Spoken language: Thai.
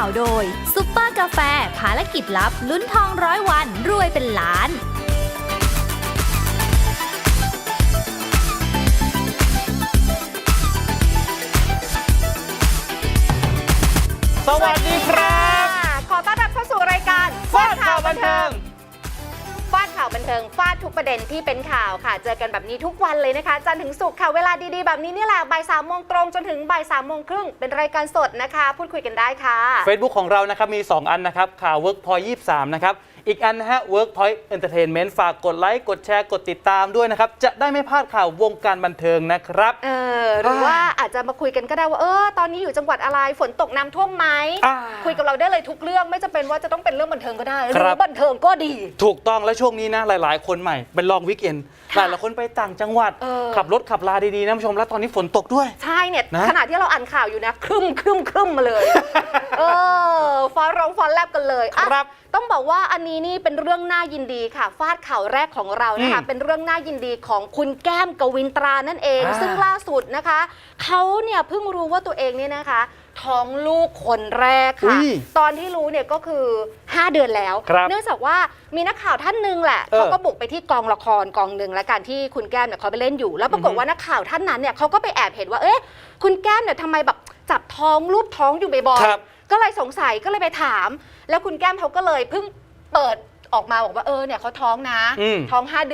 าวโดย ซุปเปอร์กาแฟ ภารกิจลับ ลุ้นทองร้อยวัน รวยเป็นล้านสวัสดีครับ ขอต้อนรับเข้าสู่รายการฟาดข่าวบันเทิงฟาดข่าวบันเทิงฟาดทุกประเด็นที่เป็นข่าวค่ะ เจอกันแบบนี้ทุกวันเลยนะคะ จันถึงสุกค่ะ เวลาดีๆ แบบนี้นี่แหละบ่ายสามโมงตรงจนถึงบ่ายสามโมงครึ่งเป็นรายการสดนะคะ พูดคุยกันได้ค่ะ Facebook ของเรานะครับมี 2 อันนะครับข่าว Workpoint 23นะครับ อีกอันนะฮะ Workpoint Entertainment ฝากกดไลค์กดแชร์กดติดตามด้วยนะครับ จะได้ไม่พลาดข่าววงการบันเทิงนะครับ เออหรือว่าอาจจะมาคุยกันก็ได้ว่าเออตอนนี้อยู่จังหวัดอะไรฝนตกน้ำท่วมไหมอ่า คุยกับเราได้เลยทุกเรื่องไม่จำเป็นว่าจะต้องเป็นเรื่องบันเทิงก็ได้หครืรัอบบันเทิงก็ดี ถูกต้องและช่วงนี้นะ หลาย ๆ คนใหม่เป็นลองวิกเอนหค่ะลายๆคนไปต่างจังหวัด เออ ขับรถขับลาดีๆนะผู้ชมแล้วตอนนี้ฝนตกด้วย ใช่เนี่ยนะ ขณะที่เราอ่านข่าวอยู่นะครึมครึมครึมมาเลย เออฟ้าร้องฟ้าแลบกันเลยอะครับ ต้องบอกว่าอันนี้นี่เป็นเรื่องน่ายินดีค่ะ ฟาดข่าวแรกของเรานะคะอืมเป็นเรื่องน่ายินดีของคุณแก้มกวินตรานั่นเอง อ่า ซึ่งล่าสุดนะคะ เขาเนี่ยเพิ่งรู้ว่าตัวเองเนี่ยนะคะ ท้องลูกคนแรกค่ะ อุ๊ยตอนที่รู้เนี่ยก็คือ 5 เดือนแล้ว ครับเนื่องจากว่ามีนักข่าวท่านหนึ่งแหละเออเขาก็บุกไปที่กองละครกองหนึ่งและการที่คุณแก้มเนี่ยเขาไปเล่นอยู่ แล้วปรากฏอือฮึว่านักข่าวท่านนั้นเนี่ยเขาก็ไปแอบเห็นว่าเอ๊ะคุณแก้มเนี่ยทำไมแบบจับท้องรูปท้องอยู่บ่อยครับๆก็เลยสงสัยก็เลยไปถาม แล้วคุณแก้มเขาก็เลยเพิ่ง เปิดออกมาบอกว่าเออเนี่ยเขาท้องนะ อืม ท้องห้าเดือน